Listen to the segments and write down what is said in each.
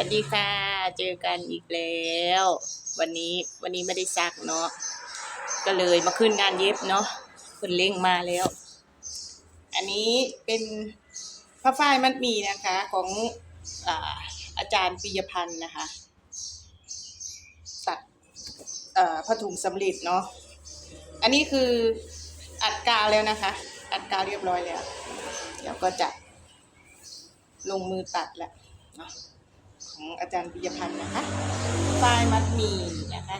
วัสดีค่ะ เจอกันอีกแล้ว วันนี้วันนี้ไม่ได้ซักเนาะก็เลยมาขึ้นงานเย็บเนาะคนเล่งมาแล้ว อันนี้เป็นผ้าฝ้ายมัดมีนะคะของอาอาจารย์ปิยพันธ์นะคะสักผ้าถุงสำเร็จเนาะอันนี้คืออัดกาวแล้วนะคะ อัดกาวเรียบร้อยแล้ว เดี๋ยวก็จะลงมือตัดแหละเนาะ ของอาจารย์ปิยพันธ์นะคะฝ้ายมัดมีนะคะ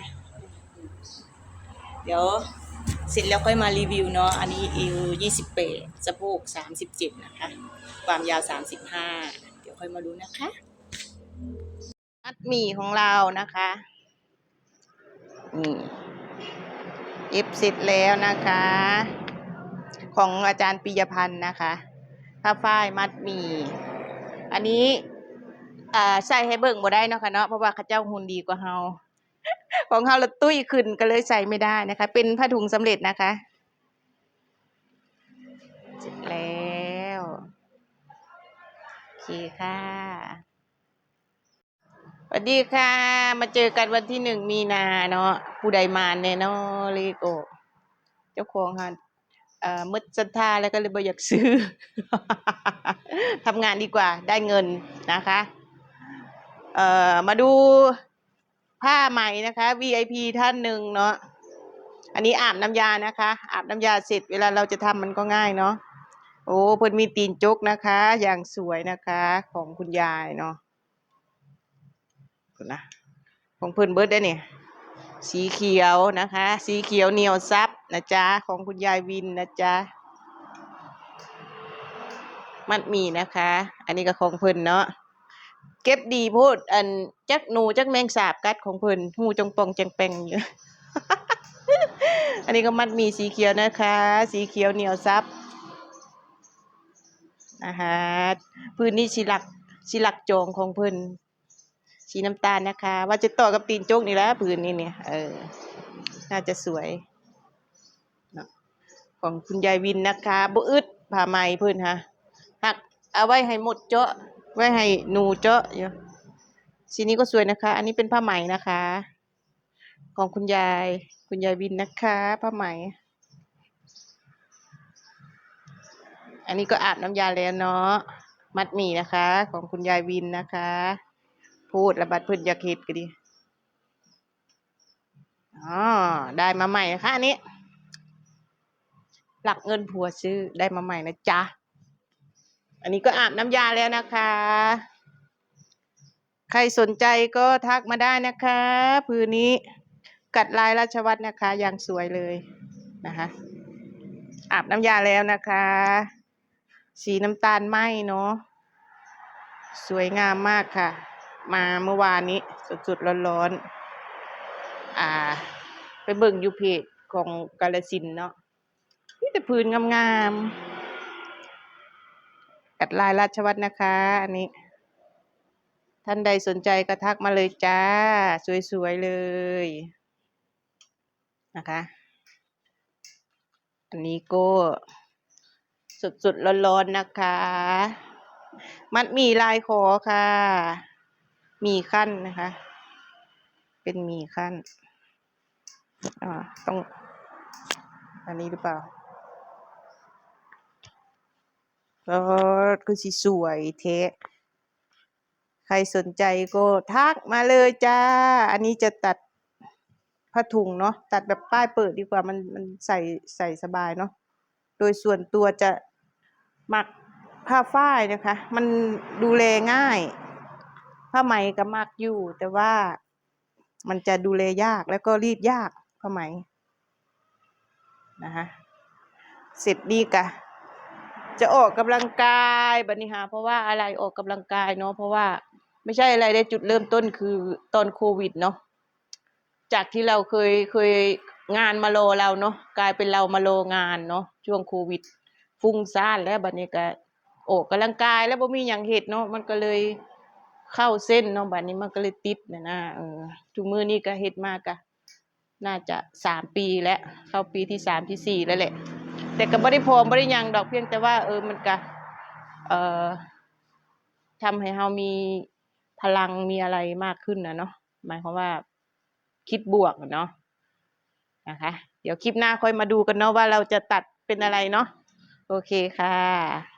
เดี๋ยวเสร็จแล้วค่อยมารีวิวเนาะ อันนี้เอวยี่สิบเปสะโพกสามสิบเจ็ดนะคะ ความยาวสามสิบห้า เดี๋ยวค่อยมาดูนะคะ มัดหมี่ของเรานะคะ นี่เย็บเสร็จแล้วนะคะ ของอาจารย์ปิยพันธ์นะคะ ผ้าฝ้ายมัดหมี่ อันนี้ อ่าใส่ให้เบิ่งบ่ได้เนาะค่ะเนาะเพราะว่าเขาเจ้าหุ่นดีกว่าเฮาของเฮาละตุ้ยขึ้นก็เลยใส่ไม่ได้นะคะ เป็นผ้าถุงสำเร็จนะคะเสร็จแล้วโอเคค่ะสวัสดีค่ะ มาเจอกันวันที่หนึ่งมีนาเนาะผู้ใดมาแน่เนาะเลโกเจ้าของหันเอ่อมืดศรัทธาแล้วก็เลยบ่อยากซื้อ ทำงานดีกว่าได้เงินนะคะ เอ่อมาดูผ้าใหม่นะคะ VIP ท่านหนึ่งเนาะอันนี้อาบน้ำยานะคะ อาบน้ำยาเสร็จเวลาเราจะทำมันก็ง่ายเนาะโอ้เพิ่นมีตีนจกนะคะ อย่างสวยนะคะของคุณยายเนาะนะของเพิ่นเบิร์ดได้เนี่ยสีเขียวนะคะ สีเขียวเหนียวซับนะจ๊ะของคุณยายวินนะจ๊ะมัดหมีนะคะ อันนี้ก็ของเพิ่นเนาะ ก็บดีโพดอันจักหนูจักแมงสาบกัดของเพิ่นหูจงปองจังแปงอยู่อันนี้ก็มัดมีสีเขียวนะคะ สีเขียวเหนียวซับนะคะพื้นนี่สีหลักสีหลักโจงของเพิ่นสีน้ำตาลนะคะ ว่าจะต่อกับตีนโจกนี่แหละพื้นนี่เนี่ยเออน่าจะสวยของคุณยายวินนะคะบ่อึดผ้าไหมเพิ่นฮะหักเอาไว้ให้หมดเจาะ ไว้ให้หนูเจาะอยู่สีนี้ก็สวยนะคะ อันนี้เป็นผ้าไหมนะคะ ของคุณยาย คุณยายวินนะคะ ผ้าไหม อันนี้ก็อาบน้ำยาแล้วเนาะ มัดหมี่นะคะ ของคุณยายวินนะคะ พูดระบัดพื้นยากเห็ดก็ดี อ๋อ ได้มาใหม่นะคะอันนี้ หลักเงินผัวซื้อได้มาใหม่นะจ๊ะ อันนี้ก็อาบน้ำยาแล้วนะคะ ใครสนใจก็ทักมาได้นะคะพื้นนี้กัดลายราชวัตรนะคะอย่างสวยเลยนะคะ อาบน้ำยาแล้วนะคะ สีน้ำตาลไหมเนาะสวยงามมากค่ะ มาเมื่อวานนี้สดๆร้อนๆอ่า ไปเบิ่งยูเพจของกาลสินเนาะนี่แต่พื้นงามๆ กัดลายราชวัตนะคะ อันนี้ ท่านใดสนใจก็ทักมาเลยจ้า สวยๆเลยนะคะ อันนี้ก็สดๆร้อนๆนะคะ มัดมีลายขอค่ะ มีขั้นนะคะ เป็นมีขั้นอ่าต้องอันนี้หรือเปล่า ก็คือสิสวยเทะใครสนใจก็ทักมาเลยจ้า อันนี้จะตัดผ้าถุงเนาะตัดแบบป้ายเปิดดีกว่ามันมันใส่ใส่สบายเนาะโดยส่วนตัวจะหมักผ้าฝ้ายนะคะ มันดูแลง่าย ผ้าไหมก็มักอยู่ แต่ว่ามันจะดูแลยากแล้วก็รีดยากผ้าไหมนะคะเสร็จดีกะ จะออกกำลังกายบัดนี้ค่ะเพราะว่าอะไรออกกำลังกายเนาะเพราะว่าไม่ใช่อะไรได้จุดเริ่มต้นคือตอนโควิดเนาะจากที่เราเคยเคยงานมาโลเราเนาะกลายเป็นเรามาโลงานเนาะช่วงโควิด ฟุ้งซ่านแล้วบัดนี้ก็ออกกำลังกายแล้วบ่มีหยังเฮ็ดเนาะมันก็เลยเข้าเส้นเนาะบัดนี้มันก็เลยติดนะนะเออทุกมือนี้ก็เฮ็ดมากก็น่าจะสามปีแล้วเข้าปีที่สามที่สี่แล้วแหละ แต่ก็บ่ได้พร้อมบ่ได้ยังดอกเพียงแต่ว่า เออมันก็เอ่อทำให้เฮามีพลังมีอะไรมากขึ้นนะเนาะหมายความว่าคิดบวกเนาะนะคะ เดี๋ยวคลิปหน้าค่อยมาดูกันเนาะว่าเราจะตัดเป็นอะไรเนาะโอเคค่ะ